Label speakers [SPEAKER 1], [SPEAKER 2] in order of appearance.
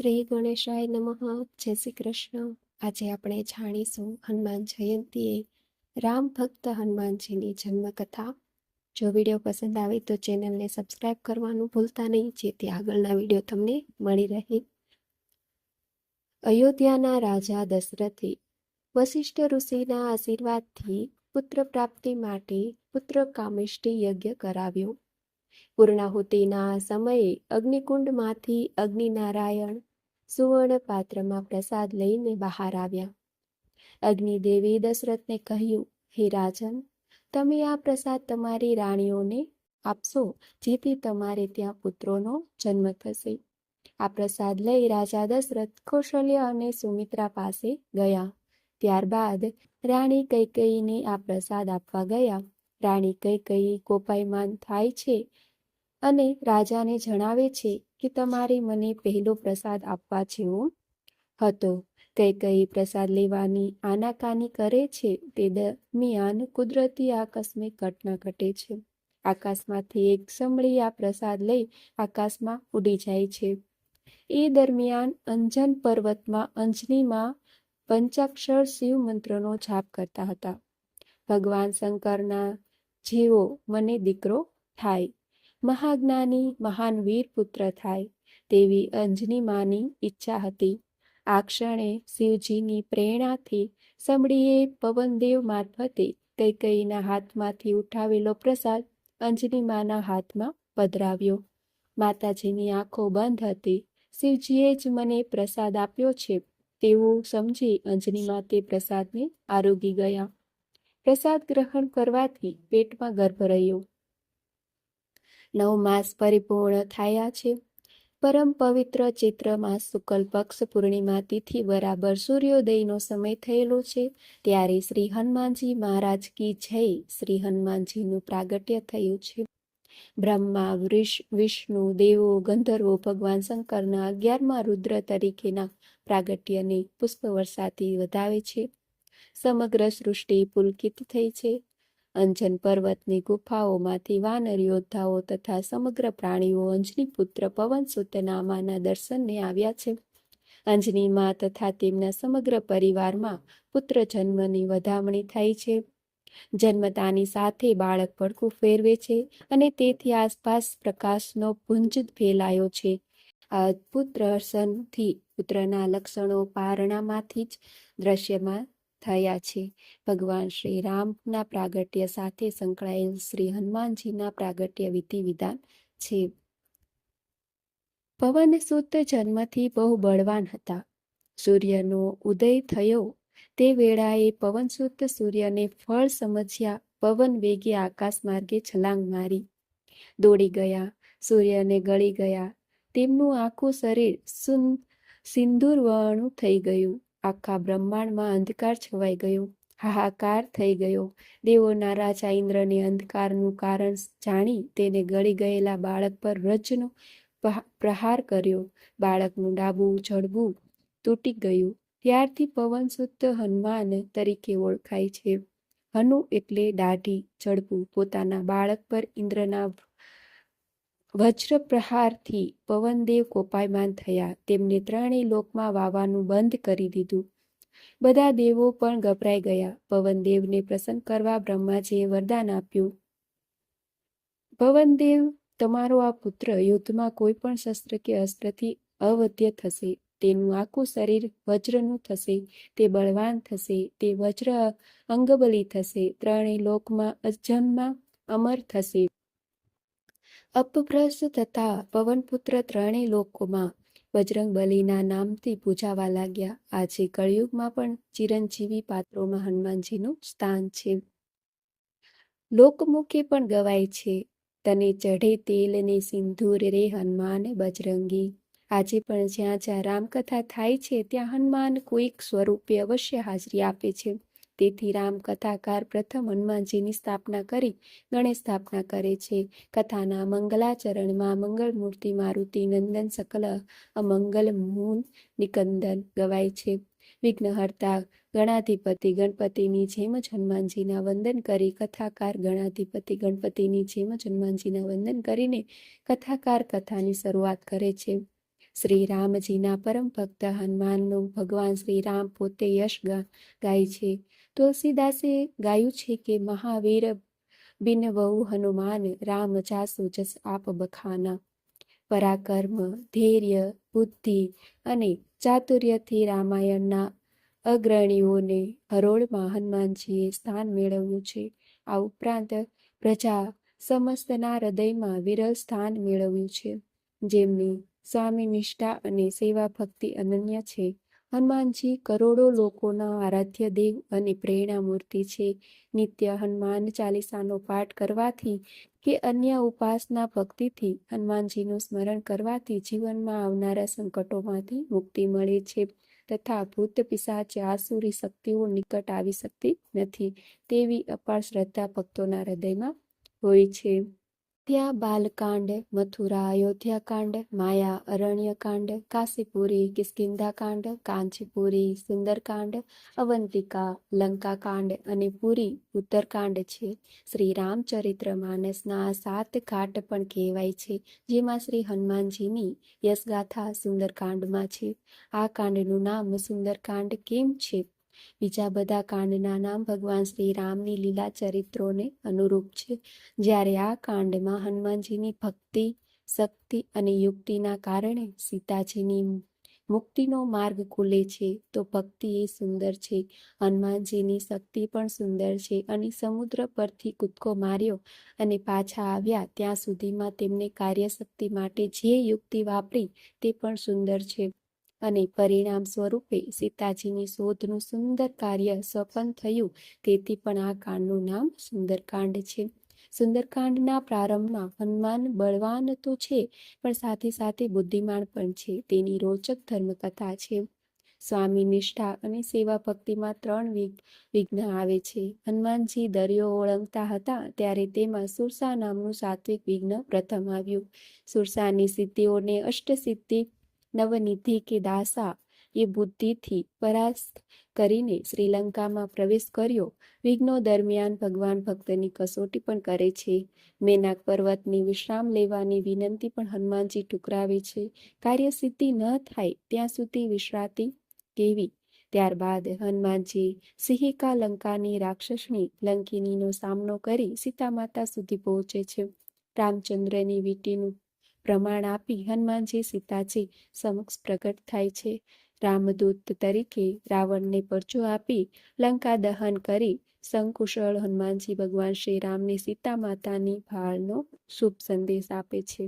[SPEAKER 1] શ્રી ગણેશાય નમઃ. જય શ્રી કૃષ્ણ. આજે આપણે જાણીશું હનુમાન જયંતીએ રામ ભક્ત હનુમાનજીની જન્મકથા. જો વીડિયો પસંદ આવે તો ચેનલને સબસ્ક્રાઇબ કરવાનું ભૂલતા નહીં, જેથી આગળના વીડિયો તમને મળી રહે. અયોધ્યાના રાજા દશરથે વશિષ્ઠ ઋષિના આશીર્વાદથી પુત્ર પ્રાપ્તિ માટે પુત્ર કામિષ્ઠી યજ્ઞ કરાવ્યો. પૂર્ણાહુતિના સમયે અગ્નિકુંડમાંથી અગ્નિનારાયણ સુવર્ણ પાત્રમાં પ્રસાદ લઈને બહાર આવ્યા. અગ્નિદેવી દશરથને કહ્યું, હે રાજન, તમે આ પ્રસાદ તમારી રાણીઓને આપશો, જેથી તમારે ત્યાં પુત્રોનો જન્મ થશે. આ પ્રસાદ લઈ રાજા દશરથ કૌશલ્ય અને સુમિત્રા પાસે ગયા. ત્યારબાદ રાણી કૈકઈને આ પ્રસાદ આપવા ગયા. રાણી કૈકેયી કોપાયમાન થાય છે અને રાજાને જણાવે છે કે તમારે મને પહેલો પ્રસાદ આપવા જેવો હતો. કઈ કઈ પ્રસાદ લેવાની આનાકાની કરે છે તે દરમિયાન કુદરતી આકસ્મિક ઘટના ઘટે છે. આકાશમાંથી એક સમળી આ પ્રસાદ લઈ આકાશમાં ઉડી જાય છે. એ દરમિયાન અંજન પર્વતમાં અંજનીમાં પંચાક્ષર શિવ મંત્રનો જાપ કરતા હતા. ભગવાન શંકરના જેવો મને દીકરો થાય. મહાજ્ઞાની મહાન વીર પુત્ર થાય તેવી અંજની માની ઈચ્છા હતી. આ ક્ષણે શિવજીની પ્રેરણાથી સમડીએ પવનદેવ મારફતે કૈકઈના હાથમાંથી ઉઠાવેલો પ્રસાદ અંજની માના હાથમાં પધરાવ્યો. માતાજીની આંખો બંધ હતી. શિવજીએ જ મને પ્રસાદ આપ્યો છે તેવું સમજી અંજનીમાં તે પ્રસાદને આરોગી ગયા. પ્રસાદ ગ્રહણ કરવાથી પેટમાં ગર્ભ રહ્યો. નવ માસ પરિપૂર્ણ થયા છે. પરમ પવિત્ર ચિત્રમાં શુક્લ પક્ષ પૂર્ણિમા તિથિ બરાબર સૂર્યોદયનો સમય થયેલો છે. ત્યારે શ્રી હનુમાનજી મહારાજ કી જય શ્રી હનુમાનજીનું પ્રાગટ્ય થયું છે. બ્રહ્મા, વૃષ, વિષ્ણુ, દેવો, ગંધર્વો, ભગવાન શંકરના અગિયારમાં રુદ્ર તરીકેના પ્રાગટ્યને પુષ્પ વર્ષાથી વધાવે છે. સમગ્ર સૃષ્ટિ પુલકિત થઈ છે. અંજન પર્વતની ગુફાઓમાંથી વાનર, યોદ્ધાઓ તથા સમગ્ર પ્રાણીઓ અંજની પુત્ર પવનસુત નામાના દર્શનને આવ્યા છે. અંજની માં તથા તેમના સમગ્ર પરિવારમાં પુત્ર જન્મની વધામણી થાય છે. જન્મતાની સાથે બાળક પડખું ફેરવે છે અને તેથી આસપાસ પ્રકાશનો પુંજ ફેલાયો છે. આ અદ્ભુત દર્શનથી પુત્રના લક્ષણો પારણામાંથી જ દ્રશ્યમાં થયા છે. ભગવાન શ્રી રામના પ્રાગટ્ય સાથે સંકળાયેલ શ્રી હનુમાનજીના પ્રાગટ્ય વિધિ વિધાન છે. પવન સુત જન્મથી બહુ બળવાન હતા. સૂર્યનો ઉદય થયો તે વેળાએ પવનસુત સૂર્યને ફળ સમજ્યા પવન વેગે આકાશ માર્ગે છલાંગ મારી. દોડી ગયા, સૂર્યને ગળી ગયા. તેમનું આખું શરીર સુન સિંદૂર વર્ણું થઈ ગયું. આખા બ્રહ્માંડમાં અંધકાર છવાઈ ગયો, હાહાકાર થઈ ગયો. દેવોના રાજા ઇન્દ્રને અંધકારનું કારણ જાણી તેને ગળી ગયેલા બાળક પર રજનો પ્રહાર કર્યો. બાળકનું ડાબું જડબું તૂટી ગયું. ત્યારથી પવન શુદ્ધ હનુમાન તરીકે ઓળખાય છે. હનુ એટલે દાઢી જડબું. પોતાના બાળક પર ઇન્દ્રના વજ્ર પ્રહારથી પવનદેવ કોપાયમાન થયા. તેમને ત્રણેય લોકમાં વાવાનું બંધ કરી દીધું. બધા દેવો પણ ગભરાઈ ગયા. પવનદેવને પ્રસન્ન કરવા બ્રહ્માજીએ વરદાન આપ્યું. પવનદેવ, તમારો આ પુત્ર યુદ્ધમાં કોઈ પણ શસ્ત્ર કે અસ્ત્રથી અવધ્ય થશે. તેનું આખું શરીર વજ્રનું થશે. તે બળવાન થશે. તે વજ્ર અંગબલી થશે. ત્રણેય લોકમાં અજન્મા અમર થશે. અપભ્રષ્ટ થતા પવનપુત્ર ત્રણેય લોકોમાં બજરંગ બલીના નામથી પૂજાવા લાગ્યા. આજે કળિયુગમાં પણ ચિરંજીવી પાત્રોમાં હનુમાનજીનું સ્થાન છે. લોકમુખે પણ ગવાય છે, તને ચઢે તેલ ને સિંદૂર રે હનુમાન બજરંગી. આજે પણ જ્યાં જ્યાં રામકથા થાય છે, ત્યાં હનુમાન કોઈક સ્વરૂપે અવશ્ય હાજરી આપે છે. તેથી રામ કથાકાર પ્રથમ હનુમાનજીની સ્થાપના કરી ગણેશ સ્થાપના કરે છે. કથાના મંગલાચરણમાં મંગળ મૂર્તિ મારુતિ નંદન સકલ અમંગલ મૂન નિકંદન ગવાય છે. વિઘ્નહર્તા ગણાધિપતિ ગણપતિની જેમ જ હનુમાનજીના વંદન કરી કથાકાર ગણાધિપતિ ગણપતિની જેમ જ હનુમાનજીના વંદન કરીને કથાકાર કથાની શરૂઆત કરે છે. શ્રી રામજીના પરમ ભક્ત હનુમાનનું ભગવાન શ્રી રામ પોતે યશ ગાય છે. તુલસીદાસે ગાયું છે કે, મહાવીર બિન વહુ હનુમાન, રામ જાસુ જસ આપ બખાના. પરાક્રમ, ધૈર્ય, બુદ્ધિ અને ચાતુર્યથી રામાયણના અગ્રણીઓને હરોળમાં હનુમાનજીએ સ્થાન મેળવ્યું છે. આ ઉપરાંત પ્રજા સમસ્તના હૃદયમાં વિરલ સ્થાન મેળવ્યું છે. જેમની સ્વામી નિષ્ઠા અને સેવા ભક્તિ અનન્ય છે. હનુમાનજી કરોડો લોકોના આરાધ્ય દેવ અને પ્રેરણા મૂર્તિ છે. નિત્ય હનુમાન ચાલીસાનો પાઠ કરવાથી કે અન્ય ઉપાસના ભક્તિથી હનુમાનજીનું સ્મરણ કરવાથી જીવનમાં આવનારા સંકટોમાંથી મુક્તિ મળે છે. તથા ભૂત પિશાચ આસુરી શક્તિઓ નિકટ આવી શકતી નથી. તેવી અપાર શ્રદ્ધા ભક્તોના હૃદયમાં હોય છે. ત્યાં બાલકાંડ મથુરા અયોધ્યાકાંડ માયા અરણ્યકાંડ કાશીપુરી કિસ્કિંધાકાંડ કાંચીપુરી સુંદરકાંડ અવંતિકા લંકાકાંડ અને પુરી ઉત્તરકાંડ છે શ્રી રામચરિત્ર માનસના સાત ઘાટ પણ કહેવાય છે જેમાં શ્રી હનુમાનજીની યશગાથા સુંદરકાંડમાં છે આ કાંડનું નામ સુંદરકાંડ કેમ છે બીજા બધા કાંડના નામ ભગવાન શ્રી રામની લીલા ચરિત્રોને અનુરૂપ છે. જ્યારે આ કાંડમાં હનુમાનજીની ભક્તિ, શક્તિ અને યુક્તિના કારણે સીતાજીની મુક્તિનો માર્ગ ખુલે છે, તો ભક્તિ એ સુંદર છે. હનુમાનજીની શક્તિ પણ સુંદર છે અને સમુદ્ર પરથી કૂદકો માર્યો અને પાછા આવ્યા. ત્યાં સુધીમાં તેમને કાર્યશક્તિ માટે જે યુક્તિ વાપરી તે પણ સુંદર છે. અને પરિણામ સ્વરૂપે સીતાજીની શોધનું સુંદર કાર્ય સફળ થયું. તેથી પણ આ કાંડનું નામ સુંદરકાંડ છે. સુંદરકાંડના પ્રારંભમાં હનુમાન બળવાન તો છે, પણ સાથે સાથે બુદ્ધિમાન પણ છે. તેની રોચક ધર્મકથા છે. સ્વામી નિષ્ઠા અને સેવા ભક્તિમાં ત્રણ વિઘ- વિઘ્ન આવે છે. હનુમાનજી દરિયો ઓળંગતા હતા ત્યારે તેમાં સુરસા નામનું સાત્વિક વિઘ્ન પ્રથમ આવ્યું. સુરસાની સિદ્ધિઓને અષ્ટસિદ્ધિ નવનિધિ કે દાસા? એ બુદ્ધિથી પરાસ્ત કરીને શ્રીલંકામાં પ્રવેશ કર્યો. વિઘ્નો દરમિયાન ભગવાન ભક્તની કસોટી પણ કરે છે. મેનાક પર્વતની વિશ્રામ લેવાની વિનંતી પણ હનુમાનજી ટુકરાવે છે. કાર્યસિદ્ધિ ન થાય ત્યાં સુધી વિશ્રાતી કેવી? ત્યારબાદ હનુમાનજી સિંહિકા લંકાની રાક્ષસની લંકિનીનો સામનો કરી સીતા માતા સુધી પહોંચે છે. રામચંદ્રની વીંટીનું પ્રમાણ આપી હનુમાનજી સીતાજી સમક્ષ પ્રગટ થાય છે. રામદૂત તરીકે રાવણને પરચો આપી લંકા દહન કરી સંકુશળ હનુમાનજી ભગવાન શ્રી રામને સીતા માતાની ભાળનો શુભ સંદેશ આપે છે.